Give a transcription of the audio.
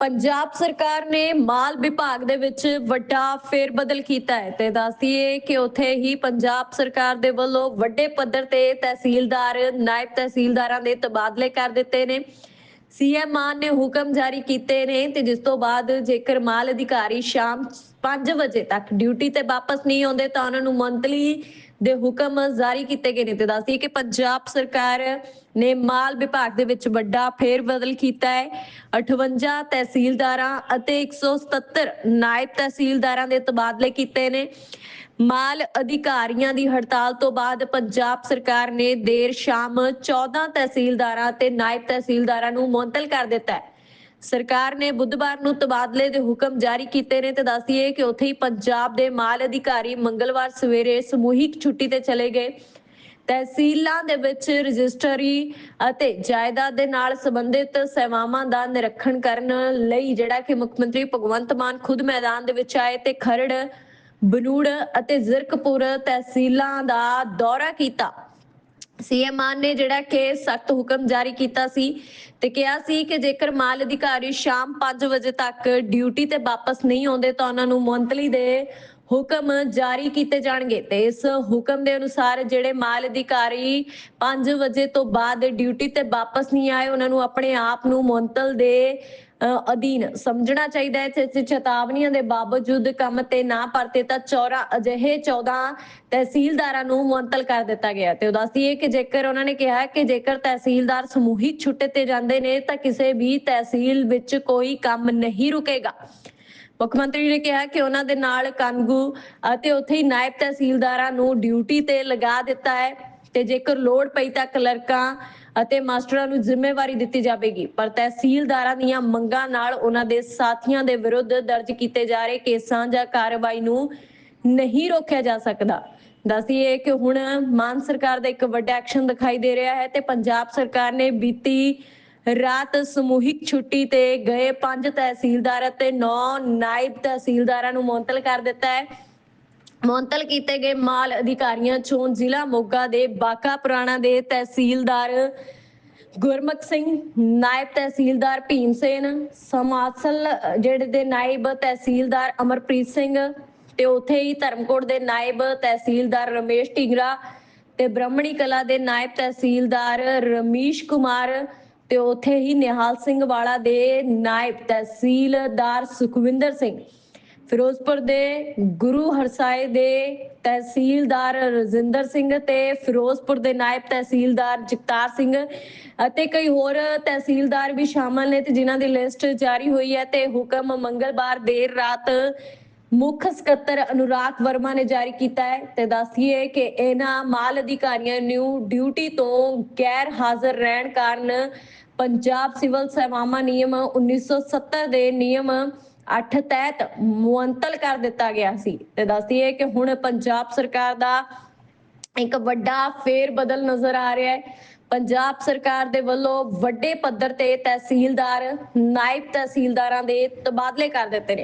ਪੰਜਾਬ ਸਰਕਾਰ ਨੇ ਮਾਲ ਵਿਭਾਗ ਦੇ ਵਿੱਚ ਵੱਡਾ ਫੇਰਬਦਲ ਕੀਤਾ ਹੈ ਤੇ ਦੱਸਦੀਏ ਕਿ ਉੱਥੇ ਹੀ ਪੰਜਾਬ ਸਰਕਾਰ ਦੇ ਵੱਲੋਂ ਵੱਡੇ ਪੱਧਰ ਤੇ ਤਹਿਸੀਲਦਾਰ, ਨਾਇਬ ਤਹਿਸੀਲਦਾਰਾਂ ਦੇ ਤਬਾਦਲੇ ਕਰ ਦਿੱਤੇ ਨੇ। ਸੀਐਮ ਮਾਨ ਨੇ ਹੁਕਮ ਜਾਰੀ ਕੀਤੇ ਨੇ ਤੇ ਜਿਸ ਤੋਂ ਬਾਅਦ ਜੇਕਰ ਮਾਲ ਅਧਿਕਾਰੀ ਸ਼ਾਮ 5 ਵਜੇ ਤੱਕ ਡਿਊਟੀ ਤੇ ਵਾਪਸ ਨਹੀਂ ਆਉਂਦੇ ਤਾਂ ਉਹਨਾਂ ਨੂੰ ਮੰਤਲੀ ਦੇ ਹੁਕਮ ਜਾਰੀ ਕੀਤੇ ਗਏ ਨੇ ਤੇ ਦੱਸਦੀਏ ਕਿ ਪੰਜਾਬ ਸਰਕਾਰ ਨੇ ਮਾਲ ਵਿਭਾਗ ਦੇ ਵਿੱਚ ਵੱਡਾ ਫੇਰਬਦਲ ਕੀਤਾ ਹੈ। 58 ਤਹਿਸੀਲਦਾਰਾਂ ਅਤੇ 177 ਨਾਇਬ ਤਹਿਸੀਲਦਾਰਾਂ ਦੇ ਤਬਾਦਲੇ ਕੀਤੇ ਨੇ। ਮਾਲ ਅਧਿਕਾਰੀਆਂ ਦੀ ਹੜਤਾਲ ਤੋਂ ਬਾਅਦ ਪੰਜਾਬ ਸਰਕਾਰ ਨੇ ਦੇਰ ਸ਼ਾਮ 14 ਤਹਿਸੀਲਦਾਰਾਂ ਤੇ ਨਾਇਬ ਤਹਿਸੀਲਦਾਰਾਂ ਨੂੰ ਮੁਅੱਤਲ ਕਰ ਦਿੱਤਾ ਹੈ। ਸਰਕਾਰ ਨੇ ਬੁੱਧਵਾਰ ਨੂੰ ਤਬਾਦਲੇ ਦੇ ਹੁਕਮ ਜਾਰੀ ਕੀਤੇ ਨੇ ਤੇ ਦੱਸਦੀਏ ਕਿ ਉੱਥੇ ਹੀ ਪੰਜਾਬ ਦੇ ਮਾਲ ਅਧਿਕਾਰੀ ਮੰਗਲਵਾਰ ਸਵੇਰੇ ਸਮੂਹਿਕ ਛੁੱਟੀ ਤੇ ਚਲੇ ਗਏ। ਤਹਿਸੀਲਾਂ ਦੇ ਵਿੱਚ ਰਜਿਸਟਰੀ ਅਤੇ ਜਾਇਦਾਦ ਦੇ ਨਾਲ ਸੰਬੰਧਿਤ ਸੇਵਾਵਾਂ ਦਾ ਨਿਰੀਖਣ ਕਰਨ ਲਈ ਜਿਹੜਾ ਕਿ ਮੁੱਖ ਮੰਤਰੀ ਭਗਵੰਤ ਮਾਨ ਖੁਦ ਮੈਦਾਨ ਦੇ ਵਿੱਚ ਆਏ ਤੇ ਖਰੜ, ਬਨੂੜ ਅਤੇ ਜ਼ਿਰਕਪੁਰ ਤਹਿਸੀਲਾਂ ਦਾ ਦੌਰਾ ਕੀਤਾ। ਸੀਐਮ ਮਾਨ ਨੇ ਜਿਹੜਾ ਕਿ ਸਖਤ ਹੁਕਮ ਜਾਰੀ ਕੀਤਾ ਸੀ ਤੇ ਕਿਹਾ ਸੀ ਕਿ ਜੇਕਰ ਮਾਲ ਅਧਿਕਾਰੀ ਸ਼ਾਮ 5 ਵਜੇ ਤੱਕ ਡਿਊਟੀ ਤੇ ਵਾਪਸ ਨਹੀਂ ਆਉਂਦੇ ਤਾਂ ਉਹਨਾਂ ਨੂੰ ਮੁਅੱਤਲੀ ਦੇ ਹੁਕਮ ਜਾਰੀ ਕੀਤੇ ਜਾਣਗੇ। ਤੇ ਇਸ ਹੁਕਮ ਦੇ ਅਨੁਸਾਰ ਜਿਹੜੇ ਮਾਲ ਅਧਿਕਾਰੀ 5 ਵਜੇ ਤੋਂ ਬਾਅਦ ਡਿਊਟੀ ਤੇ ਵਾਪਸ ਨਹੀਂ ਆਏ, ਉਹਨਾਂ ਨੂੰ ਆਪਣੇ ਆਪ ਨੂੰ ਮੁਅੱਤਲ ਦੇ ਅਧੀਨ ਸਮਝਣਾ ਚਾਹੀਦਾ ਹੈ ਤੇ ਚੇਤਾਵਨੀਆਂ ਦੇ ਬਾਵਜੂਦ ਕੰਮ ਤੇ ਨਾ ਪਰਤੇ ਤਾਂ 14 ਅਜਿਹੇ 14 ਤਹਿਸੀਲਦਾਰਾਂ ਨੂੰ ਮੁਅੱਤਲ ਕਰ ਦਿੱਤਾ ਗਿਆ ਤੇ ਉਹ ਦੱਸਦੀਏ ਕਿ ਜੇਕਰ ਉਹਨਾਂ ਨੇ ਕਿਹਾ ਕਿ ਜੇਕਰ ਤਹਿਸੀਲਦਾਰ ਸਮੂਹਿਕ ਛੁੱਟੇ ਤੇ ਜਾਂਦੇ ਨੇ, ਤਾਂ ਕਿਸੇ ਵੀ ਤਹਿਸੀਲ ਵਿੱਚ ਕੋਈ ਕੰਮ ਨਹੀਂ ਰੁਕੇਗਾ। ਮੁੱਖ ਮੰਤਰੀ ਨੇ ਕਿਹਾ ਕਿ ਉਹਨਾਂ ਦੇ ਨਾਲ ਕਾਨੂੰਗੂ ਅਤੇ ਉੱਥੇ ਹੀ ਨਾਇਬ ਤਹਿਸੀਲਦਾਰਾਂ ਨੂੰ ਡਿਊਟੀ ਤੇ ਲਗਾ ਦਿੱਤਾ ਹੈ। ਤੇ ਜੇਕਰ ਲੋੜ ਪਈ ਤਾਂ ਕਲਰਕਾਂ ਅਤੇ ਮਾਸਟਰਾਂ ਨੂੰ ਜ਼ਿੰਮੇਵਾਰੀ ਦਿੱਤੀ ਜਾਵੇਗੀ। ਪਰ ਤਹਿਸੀਲਦਾਰਾਂ ਦੀਆਂ ਮੰਗਾਂ ਨਾਲ ਉਹਨਾਂ ਦੇ ਸਾਥੀਆਂ ਦੇ ਵਿਰੁੱਧ ਦਰਜ ਕੀਤੇ ਜਾ ਰਹੇ ਕੇਸਾਂ ਜਾਂ ਕਾਰਵਾਈ ਨੂੰ ਨਹੀਂ ਰੋਕਿਆ ਜਾ ਸਕਦਾ। ਦੱਸੀਏ ਕਿ ਹੁਣ ਮਾਨ ਸਰਕਾਰ ਦਾ ਇੱਕ ਵੱਡਾ ਐਕਸ਼ਨ ਦਿਖਾਈ ਦੇ ਰਿਹਾ ਹੈ ਤੇ ਪੰਜਾਬ ਸਰਕਾਰ ਨੇ ਬੀਤੀ ਰਾਤ ਸਮੂਹਿਕ ਛੁੱਟੀ ਤੇ ਗਏ ਪੰਜ ਤਹਿਸੀਲਦਾਰ ਅਤੇ 9 ਨਾਇਬ ਤਹਿਸੀਲਦਾਰਾਂ ਨੂੰ ਮੁਅੰਤਲ ਕਰ ਦਿੱਤਾ ਹੈ। ਮੁਅੰਤਲ ਕੀਤੇ ਗਏ ਮਾਲ ਅਧਿਕਾਰੀਆਂ ਚੋਂ ਜ਼ਿਲ੍ਹਾ ਮੋਗਾ ਦੇ ਬਾਕਾ ਪੁਰਾਣਾ ਦੇ ਤਹਿਸੀਲਦਾਰ ਗੁਰਮੁਖ ਸਿੰਘ, ਨਾਇਬ ਤਹਿਸੀਲਦਾਰ ਭੀਮ ਸੇਨ, ਸਮਾਸਲ ਜਿਹੜੇ ਦੇ ਨਾਇਬ ਤਹਿਸੀਲਦਾਰ ਅਮਰਪ੍ਰੀਤ ਸਿੰਘ ਤੇ ਉੱਥੇ ਹੀ ਧਰਮਕੋਟ ਦੇ ਨਾਇਬ ਤਹਿਸੀਲਦਾਰ ਰਮੇਸ਼ ਢਿੰਗਰਾ ਤੇ ਬ੍ਰਾਹਮਣੀ ਕਲਾ ਦੇ ਨਾਇਬ ਤਹਿਸੀਲਦਾਰ ਰਮੀਸ਼ ਕੁਮਾਰ ਤੇ ਉੱਥੇ ਹੀ ਨਿਹਾਲ ਸਿੰਘ ਵਾਲਾ ਦੇ ਨਾਇਬ ਤਹਿਸੀਲਦਾਰ ਸੁਖਵਿੰਦਰ ਸਿੰਘ। ਫਿਰੋਜ਼ਪੁਰ ਦੇ ਗੁਰੂ ਹਰਸਾਏ ਦੇ ਤਹਿਸੀਲਦਾਰ ਰਜਿੰਦਰ ਸਿੰਘ ਤੇ ਫਿਰੋਜ਼ਪੁਰ ਦੇ ਨਾਇਬ ਤਹਿਸੀਲਦਾਰ ਜਗਤਾਰ ਸਿੰਘ ਅਤੇ ਕਈ ਹੋਰ ਤਹਿਸੀਲਦਾਰ ਵੀ ਸ਼ਾਮਲ ਨੇ ਤੇ ਜਿਨ੍ਹਾਂ ਦੀ ਲਿਸਟ ਜਾਰੀ ਹੋਈ ਹੈ ਤੇ ਹੁਕਮ ਮੰਗਲਵਾਰ ਦੇਰ ਰਾਤ ਮੁੱਖ ਸਕੱਤਰ ਅਨੁਰਾਗ ਵਰਮਾ ਨੇ ਜਾਰੀ ਕੀਤਾ ਹੈ ਤੇ ਦੱਸੀਏ ਕਿ ਇਹਨਾਂ ਮਾਲ ਅਧਿਕਾਰੀਆਂ ਨੂੰ ਡਿਊਟੀ ਤੋਂ ਗੈਰ ਹਾਜ਼ਰ ਰਹਿਣ ਕਾਰਨ ਪੰਜਾਬ ਸਿਵਲ ਸੇਵਾਵਾਂ ਨਿਯਮ 1970 ਦੇ ਨਿਯਮ 8 ਤਹਿਤ ਮੁਅੰਤਲ ਕਰ ਦਿੱਤਾ ਗਿਆ ਸੀ। ਤੇ ਦੱਸਦੀਏ ਕਿ ਹੁਣ ਪੰਜਾਬ ਸਰਕਾਰ ਦਾ ਇੱਕ ਵੱਡਾ ਫੇਰ ਬਦਲ ਨਜ਼ਰ ਆ ਰਿਹਾ ਹੈ। ਪੰਜਾਬ ਸਰਕਾਰ ਦੇ ਵੱਲੋਂ ਵੱਡੇ ਪੱਧਰ ਤੇ ਤਹਿਸੀਲਦਾਰ, ਨਾਇਬ ਤਹਿਸੀਲਦਾਰਾਂ ਦੇ ਤਬਾਦਲੇ ਕਰ ਦਿੱਤੇ ਨੇ।